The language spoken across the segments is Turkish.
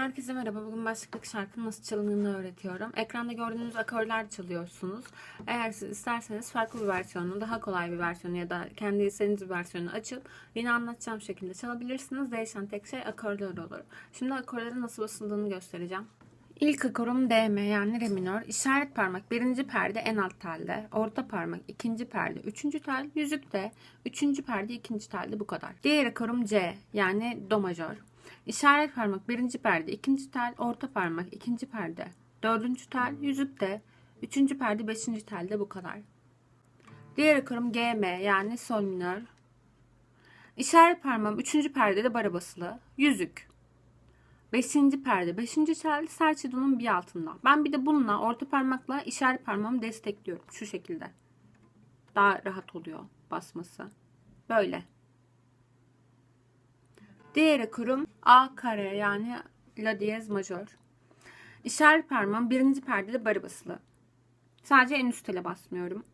Herkese merhaba. Bugün başlıklık şarkının nasıl çalındığını öğretiyorum. Ekranda gördüğünüz akorlar çalıyorsunuz. Eğer siz isterseniz farklı bir versiyonu, daha kolay bir versiyonu ya da kendi istediğiniz bir versiyonu açıp yine anlatacağım şekilde çalabilirsiniz. Değişen tek şey akorlar olur. Şimdi akorların nasıl basıldığını göstereceğim. İlk akorum D M yani re minör. İşaret parmak birinci perde en alt telde. Orta parmak ikinci perde üçüncü tel. Yüzük de üçüncü perde ikinci telde bu kadar. Diğer akorum C yani do majör. İşaret parmak birinci perde ikinci tel. Orta parmak ikinci perde dördüncü tel. Yüzük de üçüncü perde beşinci telde bu kadar. Diğer akorum G M yani sol minör. İşaret parmağım üçüncü perdede bara basılı. Yüzük. Beşinci perde, beşinci tel serçedonun bir altında. Ben bir de bununla orta parmakla işaret parmağımı destekliyorum. Şu şekilde. Daha rahat oluyor basması. Böyle. Diğer akurum A kare yani La diyez majör. İşaret parmağım birinci perdede barı basılı. Sadece en üst tele basmıyorum.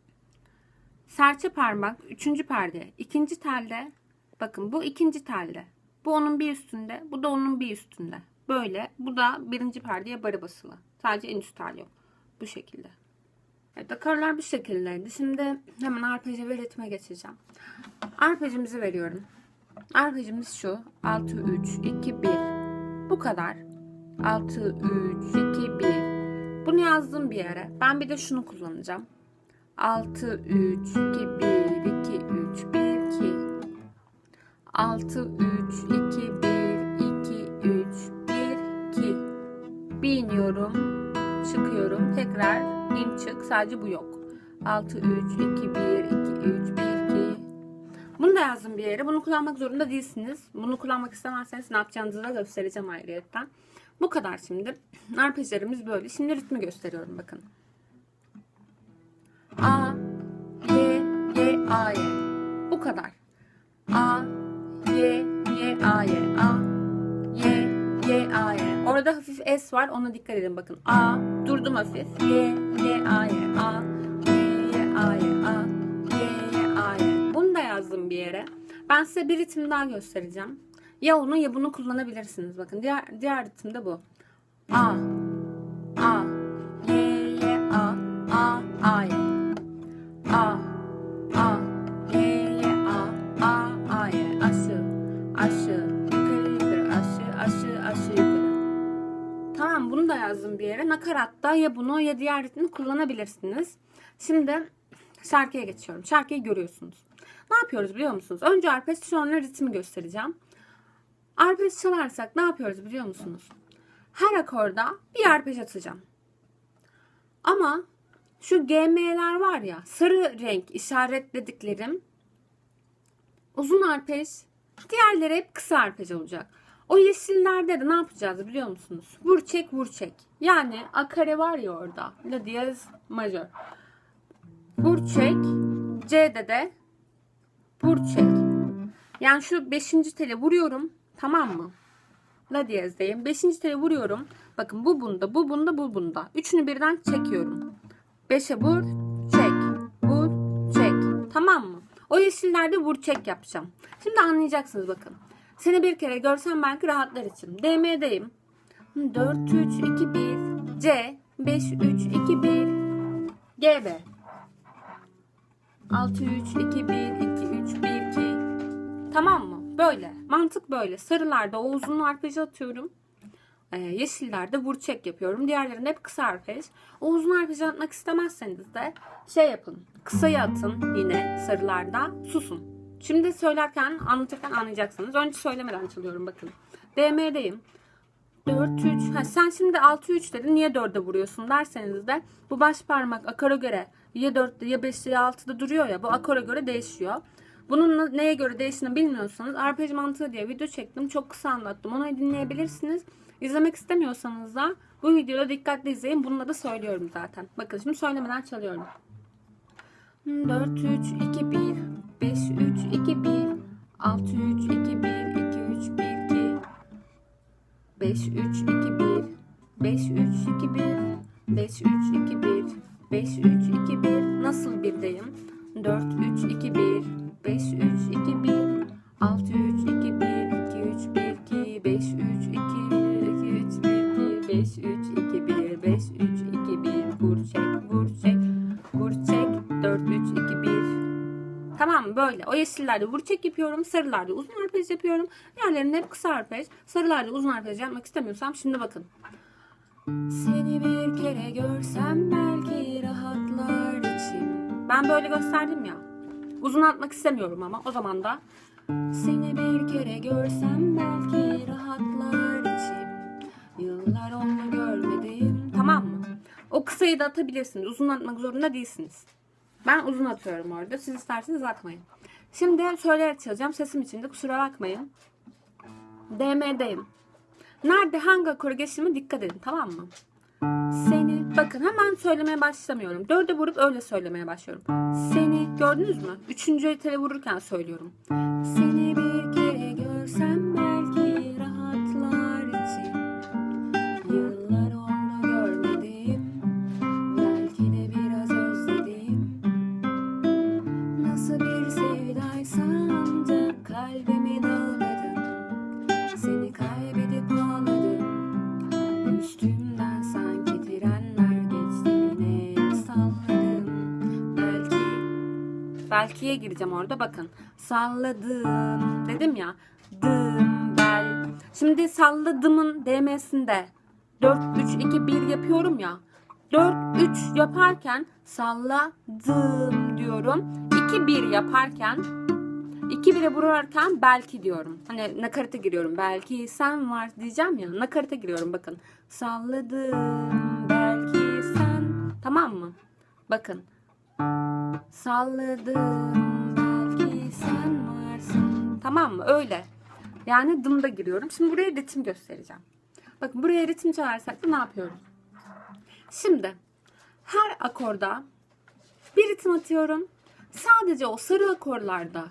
Serçe parmak üçüncü perde. ikinci telde. Bakın bu ikinci telde. Bu onun bir üstünde. Bu da onun bir üstünde. Böyle. Bu da birinci perdeye barı basılı. Sadece en üst tel yok. Bu şekilde. Evet, akorlar bu şekildeydi. Şimdi hemen arpeji ve ritme geçeceğim. Arpejimizi veriyorum. Arpejimiz şu. 6, 3, 2, 1. Bu kadar. 6, 3, 2, 1. Bunu yazdım bir yere. Ben bir de şunu kullanacağım. 6, 3, 2, 1, 2, 3, 1, 2. 6, 3, 2, 1, 2, 3, 1, 2. Bir iniyorum. Çıkıyorum. Tekrar in çık. Sadece bu yok. 6, 3, 2, 1, 2, 3, 1, 2. Bunu da yazdım bir yere. Bunu kullanmak zorunda değilsiniz. Bunu kullanmak istemezseniz ne yapacağınızı da göstereceğim ayrıyetten. Bu kadar şimdi. Arpejlerimiz böyle. Şimdi ritmi gösteriyorum bakın. A, Y, Y, A, Y. Bu kadar. A, Y, Y, A, Y. A, Y, Y, A, Y. Orada hafif S var. Ona dikkat edin bakın. A, durdum hafif. Y, Y, A, Y. A, Y, Y, A, Y. bir yere. Ben size bir ritim daha göstereceğim. Ya onu ya bunu kullanabilirsiniz. Bakın diğer diğer ritim de bu. A, A, Y, Y, A, A, A, Y. A, A, Y, Y, A, A, A, Y. Aşı, aşı, yukarı yukarı, aşı, aşı, aşı yukarı. Tamam bunu da yazdım bir yere. Nakaratta ya bunu ya diğer ritmi kullanabilirsiniz. Şimdi şarkıya geçiyorum. Şarkıyı görüyorsunuz. Ne yapıyoruz biliyor musunuz? Önce arpej sonra ritmi göstereceğim. Arpej çalarsak ne yapıyoruz biliyor musunuz? Her akorda bir arpej atacağım. Ama şu GM'ler var ya sarı renk işaretlediklerim uzun arpej diğerleri hep kısa arpej olacak. O yeşillerde de ne yapacağız biliyor musunuz? Vur çek vur çek. Yani a kare var ya orada. La diyez majör. Vur çek. C'de de vur çek. Yani şu 5. tele vuruyorum. Tamam mı? La diyezdeyim. 5. tele vuruyorum. Bakın bu bunda, bu bunda, bu bunda. Üçünü birden çekiyorum. 5'e vur, çek. Vur, çek. Tamam mı? O yeşillerde vur çek yapacağım. Şimdi anlayacaksınız bakın. Seni bir kere görsem belki rahatlar için. DM'deyim. 4, 3, 2, 1. C. 5, 3, 2, 1. GB. 6, 3, 2, 1, 2, 3, 1, 2. Tamam mı? Böyle. Mantık böyle. Sarılarda o uzun arpej atıyorum. Ee, yeşillerde vur çek yapıyorum. Diğerlerinde hep kısa arpej. O uzun arpej atmak istemezseniz de şey yapın. Kısayı atın yine sarılarda. Susun. Şimdi söylerken, anlatırken anlayacaksınız. Önce söylemeden çalıyorum bakın. DM'deyim. 4 3. Ha, sen şimdi 6 3 dedin. Niye 4'e vuruyorsun derseniz de bu baş parmak akora göre ya 4'te ya 5'te ya 6'da duruyor ya. Bu akora göre değişiyor. Bunun neye göre değiştiğini bilmiyorsanız arpej mantığı diye video çektim. Çok kısa anlattım. Onu dinleyebilirsiniz. İzlemek istemiyorsanız da bu videoda dikkatli izleyin. Bununla da söylüyorum zaten. Bakın şimdi söylemeden çalıyorum. 4 3 2 1 5 3 2 1 6 3 2 1 2 3 1 2 5 3 2 1 5 3 2 1 5 3 2 1 5 3 2 1 nasıl birdeyim? 4 3 2 1 5 3 2 1 6 3 2 1 2 3 1 2 5 3 2 1 2 3 1 2 5 3 2 1 5 3 2 1 vur çek vur çek vur çek 4 3 2 1 Tamam böyle. O yeşillerde vur çek yapıyorum. Sarılarda uzun arpej yapıyorum. Yerlerinde hep kısa arpej. Sarılarda uzun arpej yapmak istemiyorsam şimdi bakın. Seni bir kere görsem belki rahatlar içim. Ben böyle gösterdim ya. Uzun atmak istemiyorum ama o zaman da seni bir kere görsem belki rahatlar içim. Yıllar onu görmedim. Tamam mı? O kısayı da atabilirsiniz. Uzun atmak zorunda değilsiniz. Ben uzun atıyorum orada. Siz isterseniz atmayın. Şimdi söyleyerek çalacağım. Sesim içinde kusura bakmayın. DM'deyim. Nerede hangi akora geçtiğime dikkat edin tamam mı? Seni. Bakın hemen söylemeye başlamıyorum. Dörde vurup öyle söylemeye başlıyorum. Seni. Gördünüz mü? Üçüncü tele vururken söylüyorum. Seni bir ikiye gireceğim orada. Bakın salladım dedim ya. Dım bel. Şimdi salladımın DM'sinde 4 3 2 1 yapıyorum ya. 4 3 yaparken salladım diyorum. 2 1 yaparken 2 1'e vurarken belki diyorum. Hani nakarata giriyorum. Belki sen var diyeceğim ya. Nakarata giriyorum bakın. Salladım belki sen. Tamam mı? Bakın. Salladım belki sen varsın. Tamam mı? Öyle. Yani dımda giriyorum. Şimdi buraya ritim göstereceğim. Bakın buraya ritim çağırsak da ne yapıyorum? Şimdi her akorda bir ritim atıyorum. Sadece o sarı akorlarda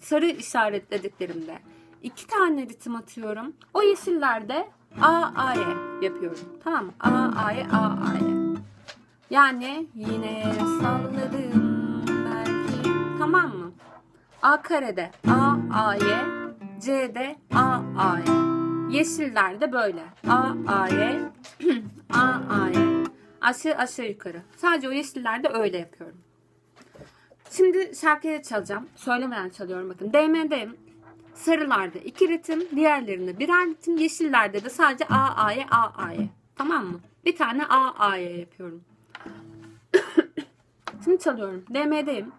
sarı işaretlediklerimde iki tane ritim atıyorum. O yeşillerde A, A, E yapıyorum. Tamam mı? A, A, E, A, A, E. Yani yine sallarım belki. Tamam mı? A karede A A'ye, C'de A A A'ye. Yeşillerde böyle. A A A'ye, A A A'ye. Aşağı aşağı yukarı. Sadece o yeşillerde öyle yapıyorum. Şimdi şarkıyı çalacağım. Söylemeden çalıyorum bakın. DM'deyim. Sarılarda iki ritim, diğerlerinde birer ritim. Yeşillerde de sadece A A A'ye, A A A'ye. Tamam mı? Bir tane A A A'ye yapıyorum saatini çalıyorum. DM'deyim.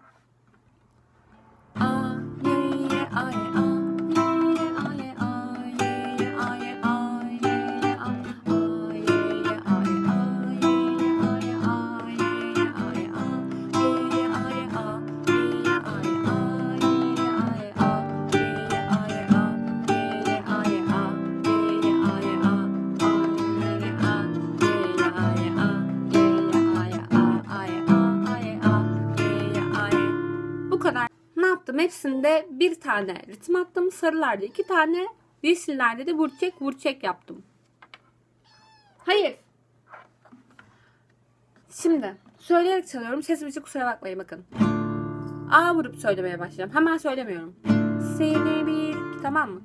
Bir tane ritim attım. Sarılarda iki tane, yeşillerde de vurçek vurçek yaptım. Hayır. Şimdi söyleyerek çalıyorum. Sesim için kusura bakmayın bakın. A vurup söylemeye başlayacağım. Hemen söylemiyorum. Seni bir tamam mı?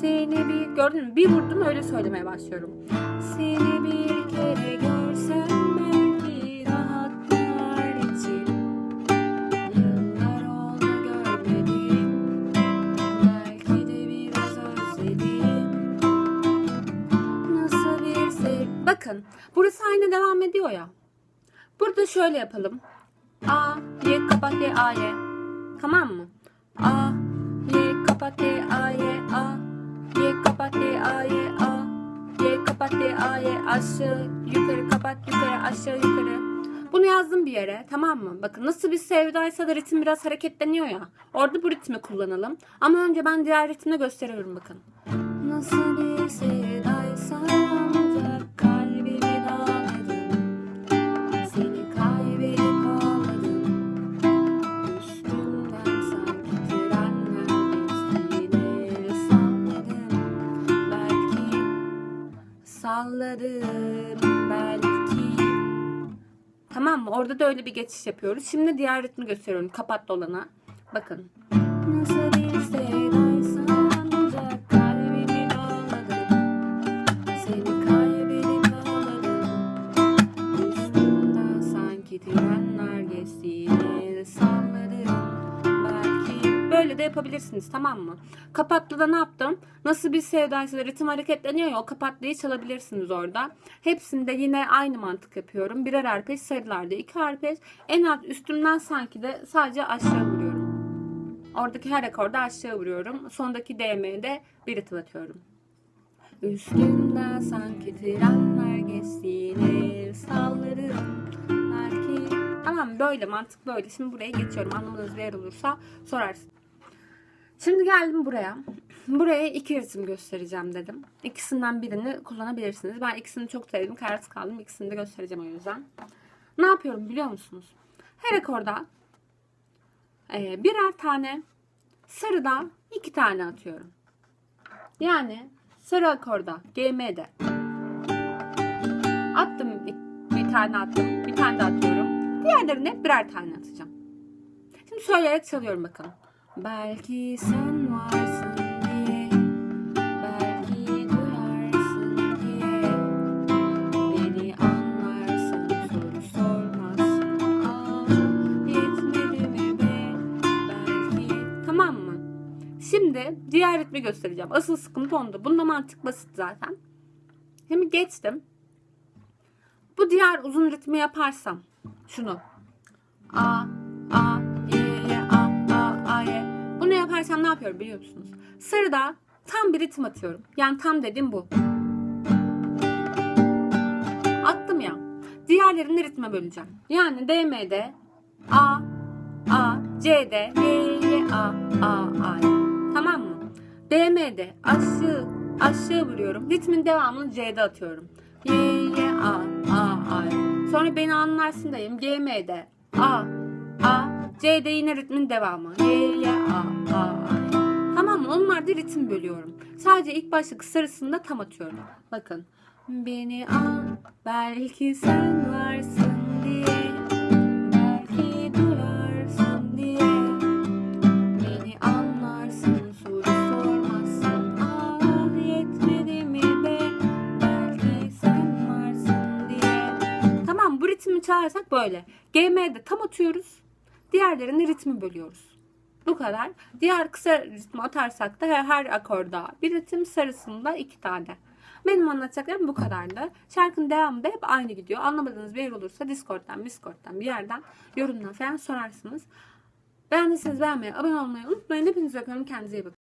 Seni bir gördün mü? Bir vurdum öyle söylemeye başlıyorum. Seni bir Bakın burası aynı devam ediyor ya. Burada şöyle yapalım. A, Y, kapat, Y, A, Y. Tamam mı? A, Y, kapat, Y, A, Y, A. Y, kapat, Y, A, Y, A. Y, kapat, Y, A, Y. Aşağı, yukarı, kapat, yukarı, aşağı, yukarı. Bunu yazdım bir yere tamam mı? Bakın nasıl bir sevdaysa da ritim biraz hareketleniyor ya. Orada bu ritmi kullanalım. Ama önce ben diğer ritmini gösteriyorum bakın. Nasıl bir sevdaysa salladım belki Tamam mı? Orada da öyle bir geçiş yapıyoruz. Şimdi diğer ritmi gösteriyorum. Kapat dolana. Bakın. Nasıl bir Salladım Belki yapabilirsiniz tamam mı? Kapatlıda ne yaptım? Nasıl bir sevdaysa ritim hareketleniyor ya o kapatlıyı çalabilirsiniz orada. Hepsinde yine aynı mantık yapıyorum. Birer arpej sarılarda iki arpej. En alt üstümden sanki de sadece aşağı vuruyorum. Oradaki her akorda aşağı vuruyorum. Sondaki DM'de bir ritim atıyorum. Üstümden sanki trenler geçtiğini sallarım. Belki... Tamam böyle mantık böyle. Şimdi buraya geçiyorum. Anlamadığınız bir yer olursa sorarsın. Şimdi geldim buraya. Buraya iki ritim göstereceğim dedim. İkisinden birini kullanabilirsiniz. Ben ikisini çok sevdim. Kararsız kaldım. İkisini de göstereceğim o yüzden. Ne yapıyorum biliyor musunuz? Her akorda e, birer tane sarıda iki tane atıyorum. Yani sarı akorda GM'de attım bir tane attım bir tane de atıyorum. Diğerlerine birer tane atacağım. Şimdi söyleyerek çalıyorum bakalım. Belki sen varsın diye Belki duyarsın diye Beni anlarsın soru yetmedi mi be Belki Tamam mı? Şimdi diğer ritmi göstereceğim. Asıl sıkıntı onda. Bunda mantık basit zaten. Şimdi geçtim. Bu diğer uzun ritmi yaparsam şunu. A, A, yaparsam ne yapıyorum biliyor musunuz? Sırada tam bir ritim atıyorum. Yani tam dedim bu. Attım ya. Diğerlerini ritme böleceğim. Yani DM'de A, A, C'de Y, Y, A, A, A. Tamam mı? DM'de aşağı, aşağı vuruyorum. Ritmin devamını C'de atıyorum. Y, Y, A, A, A. Sonra beni anlarsın dayım. GM'de A, A, C'de yine ritmin devamı. Y, Y, A, A, A, Y. Tamam mı? Onlar da ritim bölüyorum. Sadece ilk başta kısarısında tam atıyorum. Bakın. Beni al, belki sen varsın diye. Belki duyarsın diye. Beni anlarsın, soru sormazsın. Ah yetmedi mi be? Belki sen varsın diye. Tamam bu ritmi çalarsak böyle. GM'de tam atıyoruz. Diğerlerini ritmi bölüyoruz. Bu kadar. Diğer kısa ritmi atarsak da her, akorda bir ritim sarısında iki tane. Benim anlatacaklarım bu kadardı. Şarkının devamı da hep aynı gidiyor. Anlamadığınız bir yer olursa Discord'dan, Discord'dan bir yerden yorumdan falan sorarsınız. Beğendiyseniz beğenmeyi, abone olmayı unutmayın. Hepinizi öpüyorum. Kendinize iyi bakın.